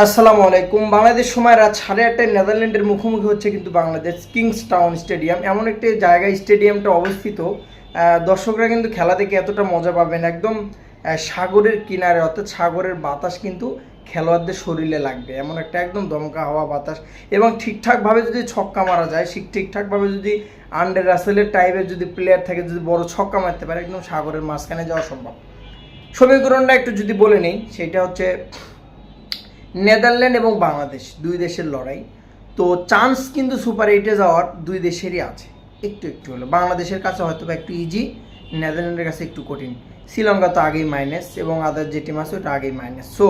আসসালামু আলাইকুম। বাংলাদেশ সময় রাত সাড়ে আটটায় নেদারল্যান্ডের মুখোমুখি হচ্ছে কিন্তু বাংলাদেশ কিংস টাউন স্টেডিয়াম। এমন একটি জায়গায় স্টেডিয়ামটা অবস্থিত। দর্শকরা কিন্তু খেলা দেখে এতটা মজা পাবেন একদম সাগরের কিনারে, অর্থাৎ সাগরের বাতাস কিন্তু খেলোয়াড়দের শরীরে লাগবে। এমন একটা একদম দমকা হাওয়া বাতাস। এবং ঠিকঠাকভাবে যদি ছক্কা মারা যায়, ঠিক, ঠিকঠাকভাবে যদি আন্ডার রাসেলের টাইপের যদি প্লেয়ার থাকে, যদি বড় ছক্কা মারতে পারে, একদম সাগরের মাঝখানে যাওয়া সম্ভব। সমীকরণটা একটু যদি বলে নেই, সেটা হচ্ছে নেদারল্যান্ড এবং বাংলাদেশ, দুই দেশের লড়াই। তো চান্স কিন্তু সুপার এইটে যাওয়ার দুই দেশেরই আছে। একটু একটু হলো। বাংলাদেশের কাছে হয়তো বা একটু ইজি নেদারল্যান্ডের কাছে একটু কঠিন। শ্রীলঙ্কা তো আগেই মাইনাস এবং আদার যে টিম আছে ওটা আগেই মাইনাস সো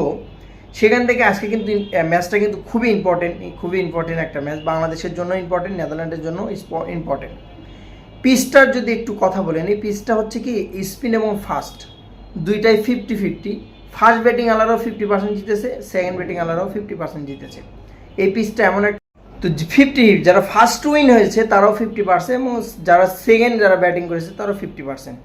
সেখান থেকে আজকে কিন্তু ম্যাচটা কিন্তু খুবই ইম্পর্টেন্ট খুবই ইম্পর্টেন্ট একটা ম্যাচ বাংলাদেশের জন্য ইম্পর্টেন্ট নেদারল্যান্ডের জন্য ইম্পর্টেন্ট পিচটার যদি একটু কথা বলেন এই পিচটা হচ্ছে কি, স্পিন এবং ফাস্ট। দুইটাই ফিফটি ফিফটি ফার্স্ট ব্যাটিং আলারও ফিফটি পার্সেন্ট জিতেছে সেকেন্ড ব্যাটিং আলারও ফিফটি পার্সেন্ট জিতেছে। এই পিচটা এমন একটা তো ফিফটি যারা ফার্স্ট উইন হয়েছে, তারাও ফিফটি পার্সেন্ট এবং যারা সেকেন্ড যারা ব্যাটিং করেছে, তারাও ফিফটি পার্সেন্ট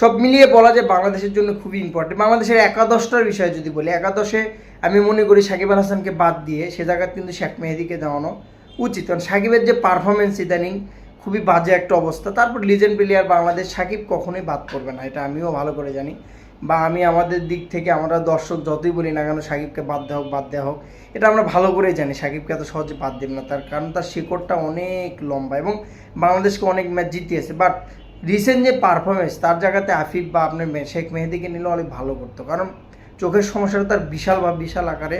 সব মিলিয়ে বলা যায় বাংলাদেশের জন্য খুবই ইম্পর্টেন্ট বাংলাদেশের একাদশটার বিষয়ে যদি বলি, একাদশে আমি মনে করি সাকিব আল হাসানকে বাদ দিয়ে সে জায়গায় কিন্তু শেখ মেহেদিকে দেওয়ানো উচিত। কারণ সাকিবের যে পারফরমেন্স ইদানিং খুবই বাজে একটা অবস্থা। তারপর লিজেন্ড প্লেয়ার বাংলাদেশ সাকিব কখনোই বাদ করবে না, এটা আমিও ভালো করে জানি। বা আমি আমাদের দিক থেকে আমরা দর্শক যতই বলি না কেন সাকিবকে বাদ দেওয়া হোক, বাদ দেওয়া হোক, এটা আমরা ভালো করে জানি। সাকিবকে এত সহজে বাদ দেব না। তার কারণ তার শিকড়টা অনেক লম্বা এবং বাংলাদেশকে অনেক ম্যাচ জিতিয়েছে। বাট রিসেন্ট যে পারফরমেন্স তার জায়গাতে আফিফ বা আপনার শেখ মেহেদিকে নিলে অনেক ভালো করতো। কারণ চোখের সমস্যাটা তার বিশাল বা বিশাল আকারে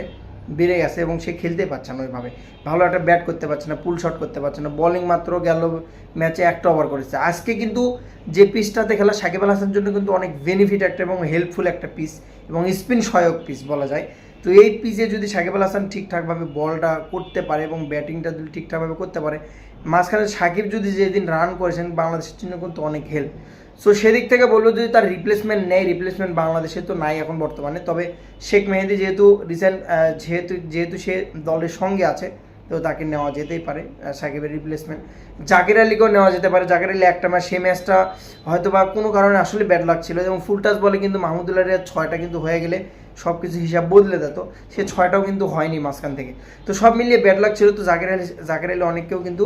বেড়ে গেছে এবং সে খেলতে পারছে না ওইভাবে। ভালো একটা ব্যাট করতে পারছে না পুল শট করতে পারছে না বোলিং মাত্র গেল ম্যাচে একটা ওভার করেছে। আজকে কিন্তু যে পিচটাতে খেলা, সাকিব আল হাসানের জন্য কিন্তু অনেক বেনিফিট একটা এবং হেল্পফুল একটা পিচ এবং স্পিন সহায়ক পিচ বলা যায়। তো এই পিচে যদি সাকিব আল হাসান ঠিকঠাকভাবে বলটা করতে পারে এবং ব্যাটিংটা যদি ঠিকঠাকভাবে করতে পারে, মাঝখানে সাকিব যদি যেদিন রান করেছেন, বাংলাদেশের জন্য কিন্তু অনেক হেল্প সো সেদিক থেকে বলব যদি তার রিপ্লেসমেন্ট নেই রিপ্লেসমেন্ট বাংলাদেশে তো নাই এখন বর্তমানে। তবে শেখ মেহেদি যেহেতু রিসেন্ট যেহেতু যেহেতু সে দলের সঙ্গে আছে, তো তাকে নেওয়া যেতেই পারে সাকিবের রিপ্লেসমেন্ট জাকির আলীকেও নেওয়া যেতে পারে। জাকির আলী একটা ম্যাচ সেই ম্যাচটা হয়তো বা কোনো কারণে আসলে ব্যাড লাগছিল এবং ফুল টাচ বলে কিন্তু মাহমুদুল্লাহ ছয়টা কিন্তু হয়ে গেলে সব কিছু হিসাব বদলে দিত। সে ছয়টাও কিন্তু হয়নি মাঝখান থেকে। তো সব মিলিয়ে ব্যাড লাগ ছিল। তো জাকির আলী জাকির আলী অনেককেও কিন্তু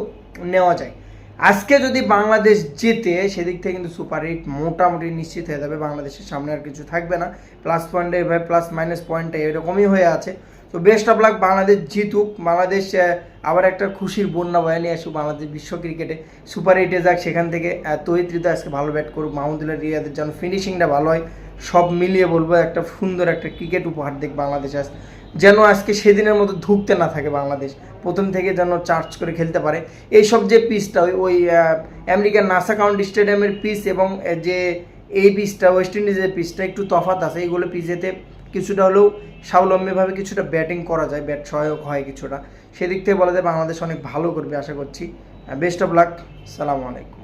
নেওয়া যায়। আজকে যদি বাংলাদেশ জেতে সেদিক থেকে কিন্তু সুপার এইট মোটামুটি নিশ্চিত হয়ে যাবে। বাংলাদেশের সামনে আর কিছু থাকবে না। প্লাস পয়েন্টে এভাবে প্লাস মাইনাস পয়েন্টে এরকমই হয়ে আছে। তো বেস্ট অফ লাক বাংলাদেশ জিতুক। বাংলাদেশ আবার একটা খুশির বন্যা বয়ে নিয়ে আসুক বাংলাদেশ বিশ্ব ক্রিকেটে। সুপার এইটে যাক সেখান থেকে আহ, আজকে ভালো ব্যাট করুক। মাহমুদুল্লাহ রিয়াদের যেন ফিনিশিংটা ভালো হয়। সব মিলিয়ে বলব একটা সুন্দর একটা ক্রিকেট উপহার দেখ বাংলাদেশ আজ। যেন আজকে সেদিনের মতো ধুকতে না থাকে বাংলাদেশ। প্রথম থেকে যেন চার্জ করে খেলতে পারে। এইসব যে পিচটা ওই ওই আমেরিকার নাসা কাউন্টি স্টেডিয়ামের পিচ এবং যে এই পিচটা ওয়েস্ট ইন্ডিজের পিচটা একটু তফাত আছে। এইগুলো পিচেতে কিছুটা হলেও স্বাবলম্বীভাবে কিছুটা ব্যাটিং করা যায় ব্যাট সহায়ক হয় কিছুটা। সেদিক থেকে বলা যায় বাংলাদেশ অনেক ভালো করবে, আশা করছি। বেস্ট অফ লাক সালামু আলাইকুম।